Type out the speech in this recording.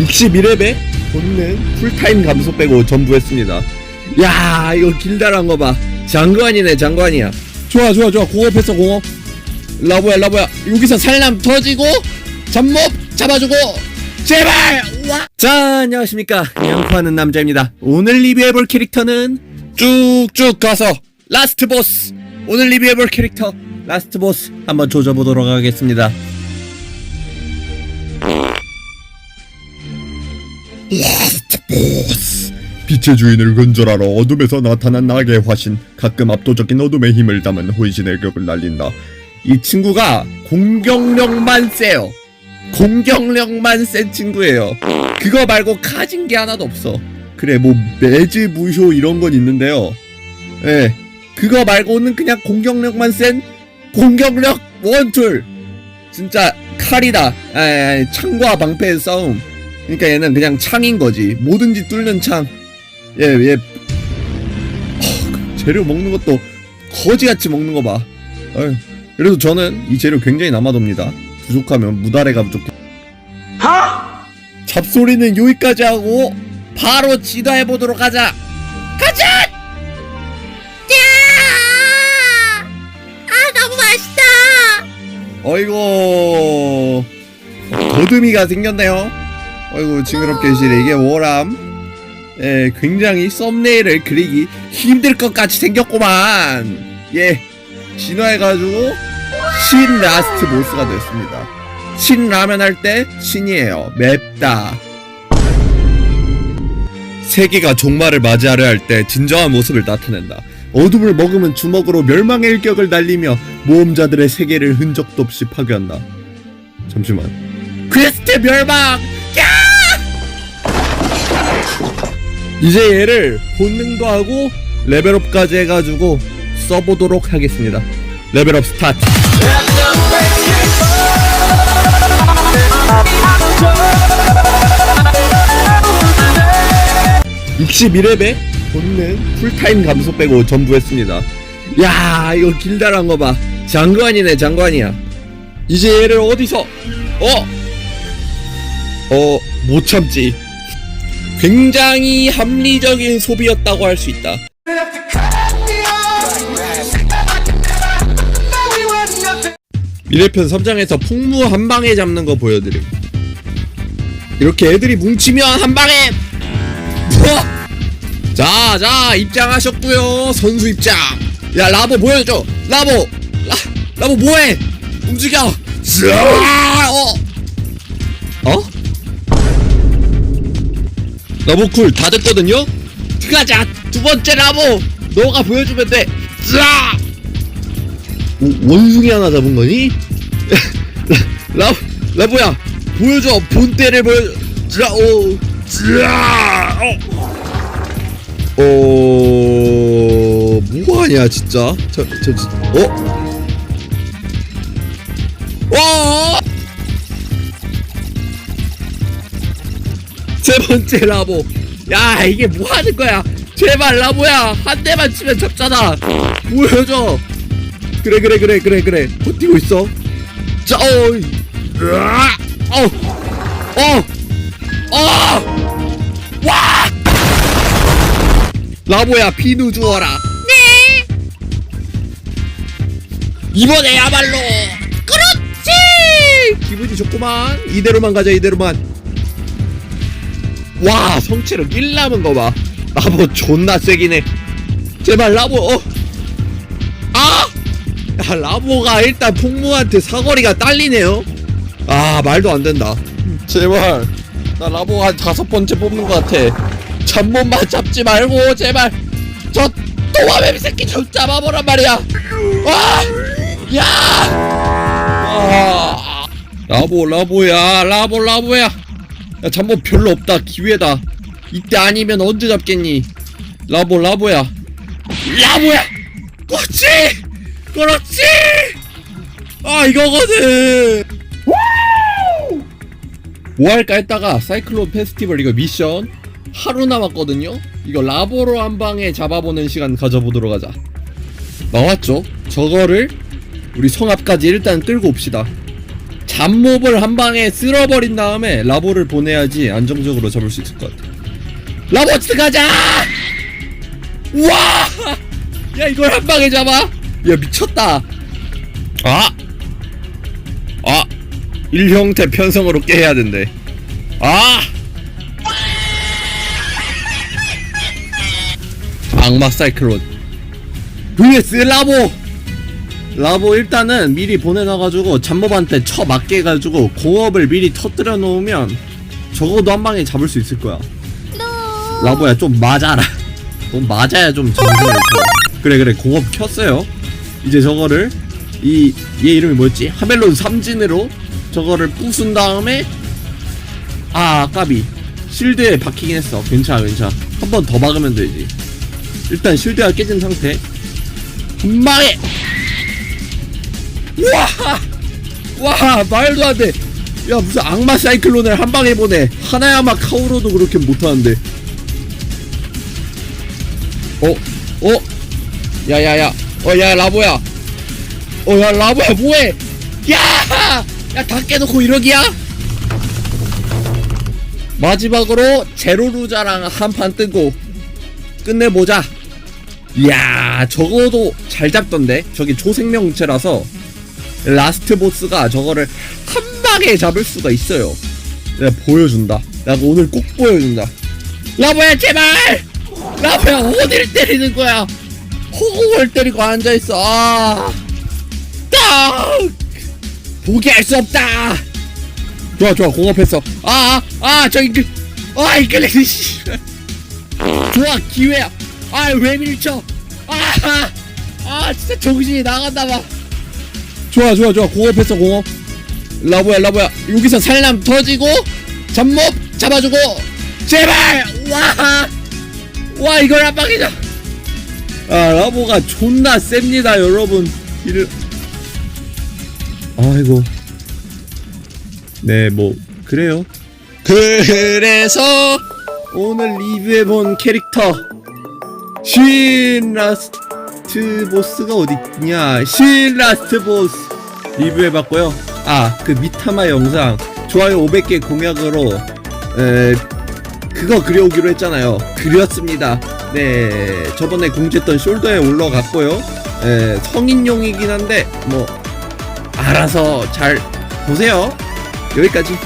62레벨 본능 풀타임 감소 빼고 전부 했습니다. 야 이거 길다란 거 봐. 장관이네 장관이야. 좋아 좋아 좋아. 공업했어 공업. 라보야 라보야. 여기서 살람 터지고 잡몹 잡아주고 제발! 와. 자 안녕하십니까. 양파하는 남자입니다. 오늘 리뷰해볼 캐릭터는 쭉쭉 가서 라스트 보스. 오늘 리뷰해볼 캐릭터 라스트 보스 한번 조져보도록 하겠습니다 빛의 주인을 근절하러 어둠에서 나타난 낙의 화신 가끔 압도적인 어둠의 힘을 담은 혼신의 격을 날린다. 이 친구가 공격력만 세요. 공격력만 센 친구예요. 그거 말고 가진 게 하나도 없어. 그래 뭐 매즈 무효 이런 건 있는데요. 예 그거 말고는 그냥 공격력만 센 공격력 원툴. 진짜 칼이다. 아, 아, 창과 방패의 싸움 그러니까 얘는 그냥 창인 거지 뭐든지 뚫는 창 예, 예. 어, 재료 먹는 것도 거지같이 먹는 거 봐. 어휴. 그래서 저는 이 재료 굉장히 남아돕니다. 부족하면 무다래가 부족해. 잡소리는 여기까지 하고 바로 지도해 보도록 하자. 가자! 아 너무 맛있다. 어이구 더듬이가 생겼네요. 어이구 징그럽게 시래 이게 워람. 예, 굉장히 썸네일을 그리기 힘들 것 같이 생겼구만. 예, 진화해가지고 신 라스트 보스가 됐습니다. 신 라면 할 때 신이에요. 맵다. 세계가 종말을 맞이하려 할 때 진정한 모습을 나타낸다. 어둠을 먹으면 주먹으로 멸망의 일격을 날리며 모험자들의 세계를 흔적도 없이 파괴한다. 잠시만. 퀘스트 멸망! 이제 얘를 본능도 하고 레벨업까지 해가지고 써보도록 하겠습니다. 레벨업 스타트. 62레벨 본능 풀타임 감소 빼고 전부 했습니다. 야 이거 길다란 거 봐. 장관이네 장관이야. 이제 얘를 어디서 어? 어, 못 참지. 굉장히 합리적인 소비였다고 할 수 있다. 미래편 3장에서 폭무 한 방에 잡는 거 보여드림. 이렇게 애들이 뭉치면 한 방에. 우와! 자, 자, 입장하셨고요. 선수 입장. 야, 라보 보여줘. 라보, 라, 라보 뭐해? 움직여. 자, 어, 어? 라보쿨 다 됐거든요? 들어가자 두 번째 라보 너가 보여주면 돼 자! 오, 원숭이 하나 잡은 거니? 라, 라, 라보야 보여줘 본때를 보여줘 자, 오, 자, 어. 어, 뭐하냐 진짜 저, 저, 저 어? 어? 세 번째 라보. 야 이게 뭐 하는 거야? 제발 라보야 한 대만 치면 잡잖아. 보여줘. 그래 그래 그래 그래 그래. 버티고 있어. 자 어이 으아, 어, 어, 어, 와! 라보야 비누 주어라. 네. 이번에야말로 그렇지! 기분이 좋구만. 이대로만 가자 이대로만 와 성체력 1 남은 거 봐 라보 존나 세기네 제발 라보 어. 아! 야 라보가 일단 폭무한테 사거리가 딸리네요 아 말도 안 된다 제발 나 라보 한 다섯 번째 뽑는 것 같아 잠못만 잡지 말고 제발 저 또와뱀 새끼 좀 잡아보란 말이야 아! 야! 아! 라보 라보야 라보 라보야 야 잠복 별로 없다. 기회다. 이때 아니면 언제 잡겠니? 라보 라보야. 라보야! 그렇지! 그렇지! 아 이거거든. 뭐 할까 했다가 사이클론 페스티벌 이거 미션 하루 남았거든요? 이거 라보로 한 방에 잡아보는 시간 가져보도록 하자. 나왔죠? 저거를 우리 성 앞까지 일단 끌고 옵시다 잡몹을 한 방에 쓸어버린 다음에 라보를 보내야지 안정적으로 잡을 수 있을 것 같아. 라보트 가자! 우와! 야 이걸 한 방에 잡아? 야 미쳤다. 아! 아! 일형태 편성으로 깨야 된대. 아! 악마 사이클론 vs 라보 라보 일단은 미리 보내놔가지고 잡몹한테 쳐 맞게 해가지고 공업을 미리 터뜨려 놓으면 적어도 한 방에 잡을 수 있을 거야. 라보야 좀 맞아라. 좀 맞아야 좀 정신을 차려 그래 그래. 공업 켰어요. 이제 저거를 이 얘 이름이 뭐였지? 하멜론 삼진으로 저거를 부순 다음에 아 까비. 실드에 박히긴 했어. 괜찮아 괜찮아. 한 번 더 박으면 되지. 일단 실드가 깨진 상태. 한 방에 우 와! 와 말도 안 돼. 야 무슨 악마 사이클론을 한 방에 보내. 하나야마 카오로도 그렇게 못하는데. 어? 어? 야 야 야. 어 야 라보야. 어 야 라보야 뭐해? 야! 야 다 깨놓고 이러기야? 마지막으로 제로루자랑 한 판 뜨고 끝내보자. 이야 적어도 잘 잡던데? 저기 초생명체라서 라스트 보스가 저거를 한 방에 잡을 수가 있어요. 내가 보여준다. 내가 오늘 꼭 보여준다. 라보야 제발! 라보야 어디를 때리는 거야? 호흡을 때리고 앉아 있어. 아! 딱! 포기할 수 없다! 좋아 좋아 공업했어. 아아 아, 저기 그 아 이 글래스 씨. 좋아 기회야. 아 왜 밀쳐? 아아 아, 진짜 정신이 나간다 봐 좋아 좋아 좋아. 공업했어 공업. 라보야 라보야. 여기서 살람 터지고 잡몹 잡아주고 제발! 와와 이걸 한 방이다. 아 라보가 존나 셉니다 여러분. 이를. 아이고. 네 뭐 그래요. 그래서 오늘 리뷰해본 캐릭터 신 라스트 보스가 어디 있냐? 신 라스트 보스! 리뷰해봤고요. 아 그 미타마 영상. 좋아요 500개 공약으로 에 그거 그려오기로 했잖아요. 그렸습니다. 네 저번에 공지했던 숄더에 올라갔고요. 에 성인용이긴 한데 뭐 알아서 잘 보세요. 여기까지